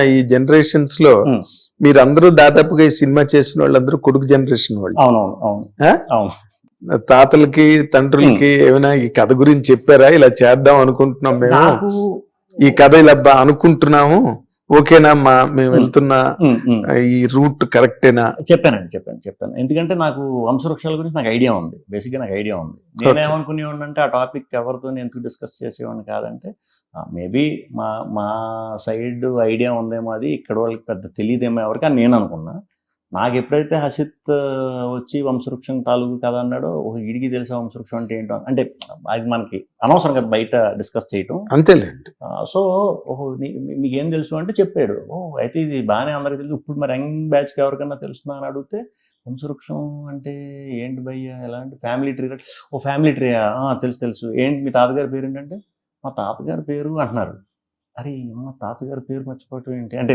ఈ జనరేషన్స్లో. మీరందరూ దాదాపుగా ఈ సినిమా చేసిన వాళ్ళందరూ కొడుకు జనరేషన్ వాళ్ళు. అవునవును అవును. ఆ? అవును. తాతలకి తండ్రులకి ఏమైనా ఈ కథ గురించి చెప్పారా? ఇలా చేద్దాం అనుకుంటున్నాం మేము. ఈ కథ ఇలా అనుకుంటున్నాము. ఓకేనా మా మేము వెళ్తున్న. ఈ రూట్ కరెక్టేనా? చెప్పానండి చెప్పాను చెప్పాను. ఎందుకంటే నాకు వంశవృక్షాల గురించి నాకు ఐడియా ఉంది. బేసిక్గా నాకు ఐడియా ఉంది. నేనేమనుకునేవాడిని అంటే ఆ టాపిక్ ఎవరితో ఎందుకు డిస్కస్ చేసేవాడిని కాదంటే మేబీ మా మా సైడ్ ఐడియా ఉందేమో అది ఇక్కడ వాళ్ళకి పెద్ద తెలియదేమో ఎవరికి అని నేను అనుకున్నా. నాకు ఎప్పుడైతే హసిత్ వచ్చి వంశవృక్షం తాలూకు కదా అన్నాడో ఓ ఇడికి తెలిసే వంశవృక్షం అంటే ఏంటో అంటే అది మనకి అనవసరం కదా బయట డిస్కస్ చేయటం. అంతేలేండి. సో ఓహో మీకేం తెలుసు అంటే చెప్పాడు. ఓ అయితే ఇది బాగానే అందరికి తెలుసు. ఇప్పుడు మరి యంగ్ బ్యాచ్కి ఎవరికన్నా తెలుస్తుందా అని అడిగితే వంశవృక్షం అంటే ఏంటి భయ్య ఎలాంటి ఫ్యామిలీ ట్రీ ఓ ఫ్యామిలీ ట్రీయా తెలుసు తెలుసు. ఏంటి మీ తాతగారి పేరు ఏంటంటే మా తాతగారి పేరు అంటున్నారు. అరే మా తాతగారి పేరు మర్చిపోవటం ఏంటి? అంటే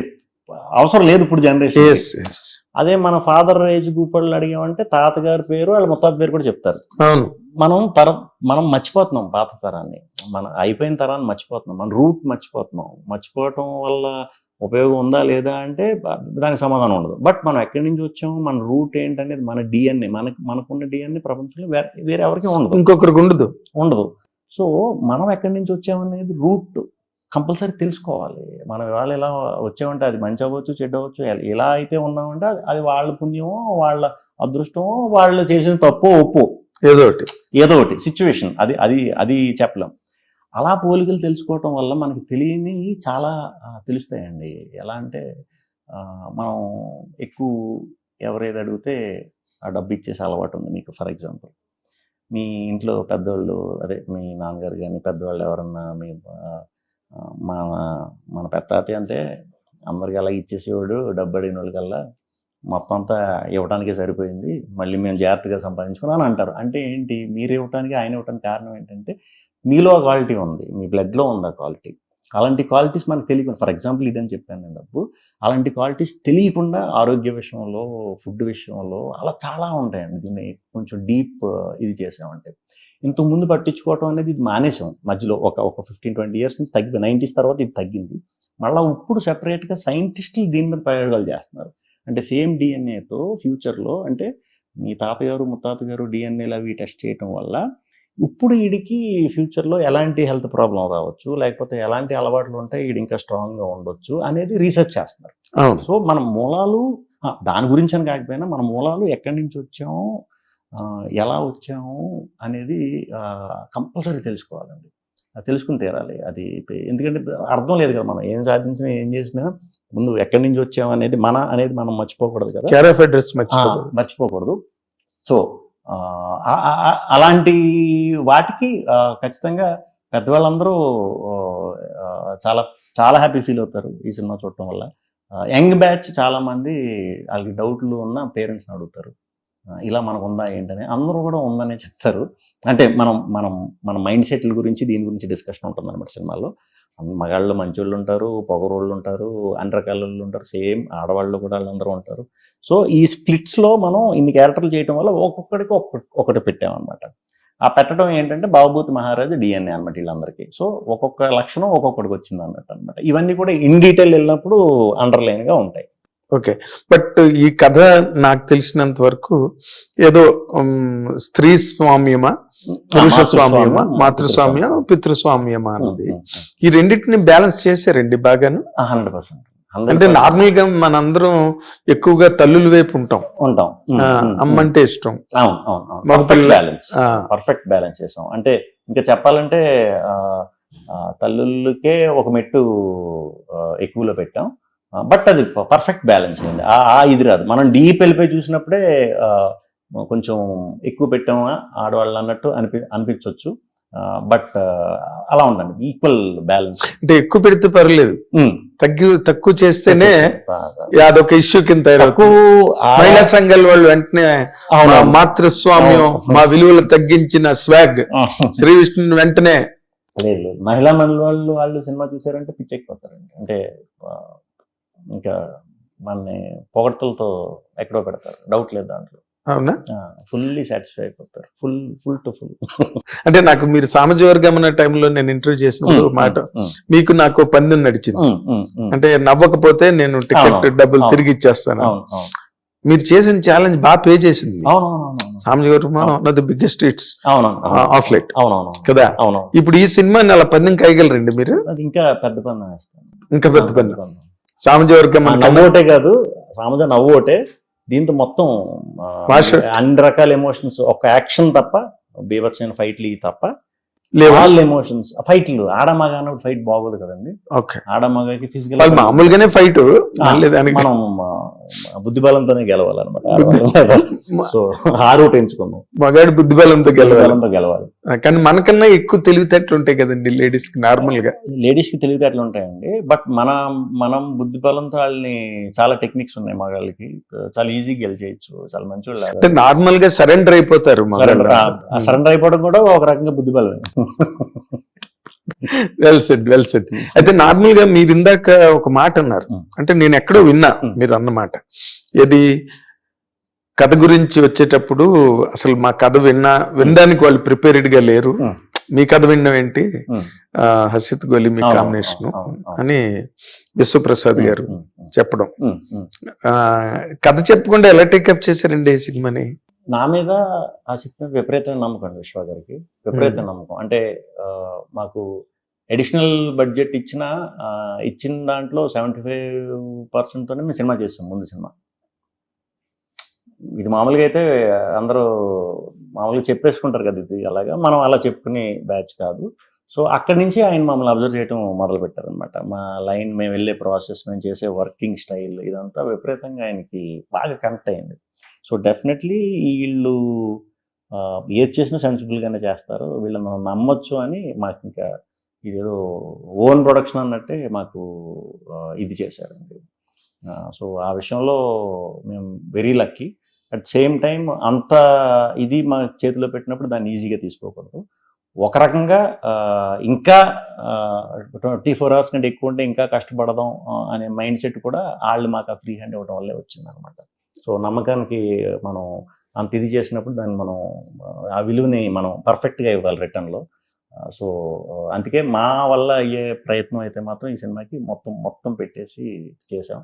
అవసరం లేదు ఇప్పుడు జనరేషన్ అదే మన ఫాదర్ ఏజ్ గ్రూప్ వాళ్ళు అడిగామంటే తాతగారి పేరు వాళ్ళ ముత్తాత పేరు కూడా చెప్తారు. అవును. మనం తరం మనం మర్చిపోతున్నాం పాత తరాన్ని. మన అయిపోయిన తరాన్ని మర్చిపోతున్నాం. మన రూట్ మర్చిపోతున్నాం. మర్చిపోవటం వల్ల ఉపయోగం ఉందా లేదా అంటే దానికి సమాధానం ఉండదు. బట్ మనం ఎక్కడి నుంచి వచ్చాము మన రూట్ ఏంటనేది మన డిఎన్ఏ మనకి మనకున్న డిఎన్ఏ ప్రపంచంలో వేరే వేరే ఎవరికి ఉండదు. ఇంకొకరికి ఉండదు. ఉండదు. సో మనం ఎక్కడి నుంచి వచ్చామనేది రూట్ కంపల్సరీ తెలుసుకోవాలి. మనం ఇవాళ ఎలా వచ్చామంటే అది మంచి అవ్వచ్చు చెడ్డ అవ్వచ్చు ఎల- అయితే ఉన్నామంటే అది- అది వాళ్ళ పుణ్యమో వాళ్ళ అదృష్టమో వాళ్ళు చేసిన తప్పు ఒప్పు. ఏదో ఒకటి. ఏదో ఒకటి. సిచ్యువేషన్. అది అది అది చెప్పలేం. అలా పోలికలు తెలుసుకోవటం వల్ల మనకి తెలియని చాలా తెలుస్తాయండి. ఎలా అంటే మనం ఎక్కువ ఎవరేది అడిగితే ఆ డబ్బు ఇచ్చేసి అలవాటు ఉంది మీకు. For example. మీ ఇంట్లో పెద్దవాళ్ళు అదే మీ నాన్నగారు కానీ పెద్దవాళ్ళు ఎవరన్నా మీ మా మన పెద్ద అంతే అందరికి అలా ఇచ్చేసేవాడు డబ్బు అడిగిన వాళ్ళకల్లా మొత్తం అంతా ఇవ్వడానికే సరిపోయింది. మళ్ళీ మేము జాగ్రత్తగా సంపాదించుకున్నాం అని అంటారు. అంటే ఏంటి? మీరు ఇవ్వటానికి ఆయన ఇవ్వటానికి కారణం ఏంటంటే మీలో ఆ క్వాలిటీ ఉంది. మీ బ్లడ్లో ఉంది ఆ క్వాలిటీ. అలాంటి క్వాలిటీస్ మనకు తెలియకుండా ఫర్ ఎగ్జాంపుల్ ఇదని చెప్పాను నేను డబ్బు. అలాంటి క్వాలిటీస్ తెలియకుండా ఆరోగ్య విషయంలో ఫుడ్ విషయంలో అలా చాలా ఉంటాయండి. దీన్ని కొంచెం డీప్ ఇది చేసామంటే. ఇంతకు ముందు పట్టించుకోవటం అనేది ఇది మానేసాం మధ్యలో ఒక ఒక ఫిఫ్టీన్ ట్వంటీ ఇయర్స్ నుంచి తగ్గి నైంటీస్ తర్వాత ఇది తగ్గింది. మళ్ళీ ఇప్పుడు సెపరేట్గా సైంటిస్టులు దీని మీద ప్రయోగాలు చేస్తున్నారు. అంటే సేమ్ డిఎన్ఏతో ఫ్యూచర్లో అంటే మీ తాతగారు ముత్తాతగారు డిఎన్ఏలు అవి టెస్ట్ చేయటం వల్ల ఇప్పుడు వీడికి ఫ్యూచర్లో ఎలాంటి హెల్త్ ప్రాబ్లం రావచ్చు లేకపోతే ఎలాంటి అలవాట్లు ఉంటే వీడు ఇంకా స్ట్రాంగ్గా ఉండొచ్చు అనేది రీసెర్చ్ చేస్తున్నారు. సో మన మూలాలు దాని గురించి అని కాకపోయినా మన మూలాలు ఎక్కడి నుంచి వచ్చాము ఎలా వచ్చాము అనేది కంపల్సరీ తెలుసుకోవాలండి. అది తెలుసుకుని తీరాలి అది ఎందుకంటే అర్థం లేదు కదా మనం ఏం సాధించినా ఏం చేసినా ముందు ఎక్కడి నుంచి వచ్చాము అనేది మన అనేది మనం మర్చిపోకూడదు కదా. ఆఫ్ అడ్రస్ మర్చిపోకూడదు. సో అలాంటి వాటికి ఖచ్చితంగా పెద్దవాళ్ళందరూ చాలా చాలా హ్యాపీ ఫీల్ అవుతారు ఈ సినిమా చూడటం వల్ల. యంగ్ బ్యాచ్ చాలా మంది వాళ్ళకి డౌట్లు ఉన్న పేరెంట్స్ని అడుగుతారు. ఇలా మనకు ఉందా ఏంటని అందరూ కూడా ఉందనే చెప్తారు. అంటే మనం మనం మన మైండ్ సెట్ల గురించి దీని గురించి డిస్కషన్ ఉంటుంది అనమాట సినిమాలో మగాళ్ళు మంచోళ్ళు ఉంటారు పొగరోళ్ళు ఉంటారు అన్ని రకాల వాళ్ళు ఉంటారు సేమ్ ఆడవాళ్ళు కూడా వాళ్ళందరూ ఉంటారు. సో ఈ స్ప్లిట్స్లో మనం ఇన్ని క్యారెక్టర్లు చేయడం వల్ల ఒక్కొక్కడికి ఒక్కటి ఒకటి పెట్టామన్నమాట. ఆ పెట్టడం ఏంటంటే బాబూతి మహారాజు డిఎన్ఏ అనమాట వీళ్ళందరికీ. సో ఒక్కొక్క లక్షణం ఒక్కొక్కడికి వచ్చింది అన్నట్టు అనమాట ఇవన్నీ కూడా ఇన్ డీటెయిల్ వెళ్ళినప్పుడు అండర్లైన్గా ఉంటాయి. ఓకే. బట్ ఈ కథ నాకు తెలిసినంత వరకు ఏదో స్త్రీ స్వామ్యమా పురుష స్వామ్యమా మాతృస్వామ్యం పితృస్వామ్యమా అన్నది. ఈ రెండింటిని బ్యాలెన్స్ చేశారండి బాగాను? Hundred percent. అంటే నార్మల్గా మనందరం ఎక్కువగా తల్లుల వైపు ఉంటాం. ఉంటాం. అమ్మంటే ఇష్టం. బ్యాలెన్స్ పర్ఫెక్ట్ బ్యాలెన్స్ చేసాం. అంటే ఇంకా చెప్పాలంటే తల్లులకే ఒక మెట్టు ఎక్కువలో పెట్టాం. బట్ అది పర్ఫెక్ట్ బ్యాలెన్స్ అండి ఆ ఇది రాదు. మనం డీప్ వెళ్ళిపోయి చూసినప్పుడే కొంచెం ఎక్కువ పెట్టామా ఆడవాళ్ళు అన్నట్టు అనిపి అనిపించవచ్చు బట్ అలా ఉండండి ఈక్వల్ బ్యాలెన్స్ అంటే ఎక్కువ పెడితే పర్లేదు. తగ్గి తక్కువ చేస్తేనే అదొక ఇష్యూ కింద మహిళా సంఘాల వాళ్ళు వెంటనే. మాతృస్వామ్యం. మా విలువలు తగ్గించిన స్వాగ్ శ్రీ విష్ణు వెంటనే. లేదు లేదు. మహిళా మండలి వాళ్ళు వాళ్ళు సినిమా చూసారంటే పిచ్చెక్కిపోతారండి. అంటే ఇంకా మనని పొగడ్తలతో ఎక్కడో పెడతారు. డౌట్ లేదు దాంట్లో. అవునా? ఫుల్లీ సాటిస్ఫై అయిపోతారు. ఫుల్ ఫుల్ టు ఫుల్ అంటే నాకు మీరు సామజవర్గమన టైంలో నేను ఇంటర్వ్యూ చేసినప్పుడు మాట మీకు నాకు పందెం నడిచింది. అంటే నవ్వకపోతే నేను టికెట్ డబ్బులు. తిరిగి ఇచ్చేస్తాను. మీరు చేసిన ఛాలెంజ్ బాగా పే చేసింది of the biggest hits of light కదా? అవును ఇప్పుడు ఈ సినిమాని అలా పందెం కాయగలరండి మీరు? ఇంకా పెద్ద పని వేస్తాను. ఇంకా పెద్ద పందెం. సామజవర్గం ఆ నవ్వు ఒకటే కాదు రామజ నవ్వు ఒకటే దీంతో మొత్తం అన్ని రకాల ఎమోషన్స్ ఒక యాక్షన్ తప్ప బీభత్సమైన ఫైట్లు ఇవి తప్ప ఆల్ ఎమోషన్స్ ఫైట్లు ఆడమగ అన్నప్పుడు ఫైట్ బాగోదు కదండి. ఆడమగకి ఫిజికల్ వాళ్ళు మామూలుగానే ఫైట్ మనం ఆ, బుద్ధి బలంతోనే గెలవాలన్నమాట. సో ఆ రూట్ ఎంచుకుందాం. మగాడి బుద్ధి బలంతో బుద్ధి గెలవాలి. బలంతో గెలవాలి. కానీ మనకన్నా ఎక్కువ తెలివితేటలు ఉంటాయి కదండి లేడీస్కి నార్మల్గా. లేడీస్కి తెలివితేటలు ఉంటాయండి. బట్ మన మనం బుద్ధి బలంతో వాళ్ళని చాలా టెక్నిక్స్ ఉన్నాయి మగాళ్ళకి. చాలా ఈజీగా గెలిచేయచ్చు. చాలా మంచి అంటే నార్మల్గా సరెండర్ అయిపోతారు సరెండర్ సరెండర్ అయిపోవడం కూడా ఒక రకంగా బుద్ధి బలమే. వెల్ సెట్ వెల్ సెట్ అయితే నార్మల్గా మీరు ఇందాక ఒక మాట అన్నారు. Hmm. అంటే నేను ఎక్కడో విన్నా Hmm. మీరు అన్నమాట. ఇది కథ గురించి వచ్చేటప్పుడు అసలు మా కథ విన్నా వినడానికి వాళ్ళు ప్రిపేర్డ్గా లేరు. మీ కథ వినడం ఏంటి? హసిత్ గోలి మీ కాంబినేషన్. అని విశ్వప్రసాద్ గారు చెప్పడం. కథ చెప్పకుండా ఎలా టేకప్ చేశారండి ఈ సినిమాని? నా మీద ఆ చిత్రం విపరీతమైన నమ్మకం అండి విశ్వ గారికి. విపరీతమైన నమ్మకం. అంటే మాకు అడిషనల్ బడ్జెట్ ఇచ్చిన ఇచ్చిన దాంట్లో సెవెంటీ ఫైవ్ పర్సెంట్తోనే మేము సినిమా చేస్తాం ముందు సినిమా. ఇది మామూలుగా అయితే అందరూ మామూలుగా చెప్పేసుకుంటారు కదా ఇది అలాగా. మనం అలా చెప్పుకునే బ్యాచ్ కాదు. సో అక్కడి నుంచి ఆయన మమ్మల్ని అబ్జర్వ్ చేయడం మొదలు పెట్టారనమాట మా లైన్ మేము వెళ్ళే ప్రాసెస్ మేము చేసే వర్కింగ్ స్టైల్ ఇదంతా విపరీతంగా ఆయనకి బాగా కనెక్ట్ అయింది. సో డెఫినెట్లీ వీళ్ళు ఏది చేసినా సెన్సిబుల్గానే చేస్తారు. వీళ్ళని మనం నమ్మొచ్చు అని మాకు ఇంకా ఇదేదో ఓన్ ప్రొడక్షన్ అన్నట్టే మాకు ఇది చేశారండి. సో ఆ విషయంలో మేము very lucky. At same time అంత ఇది మా చేతిలో పెట్టినప్పుడు దాన్ని ఈజీగా తీసుకోకూడదు. ఒక రకంగా ఇంకా ట్వంటీ ఫోర్ అవర్స్ కంటే ఎక్కువ ఉంటే ఇంకా కష్టపడదాం అనే మైండ్ సెట్ కూడా వాళ్ళు మాకు ఆ ఫ్రీ హ్యాండ్ ఇవ్వడం వల్లే వచ్చింది అనమాట సో నమ్మకానికి మనం అంత ఇది చేసినప్పుడు దాన్ని మనం ఆ, ఆ విలువని మనం పర్ఫెక్ట్గా ఇవ్వాలి రిటర్న్లో. సో అందుకే మా వల్ల అయ్యే ప్రయత్నం అయితే మాత్రం ఈ సినిమాకి మొత్తం మొత్తం పెట్టేసి చేసాం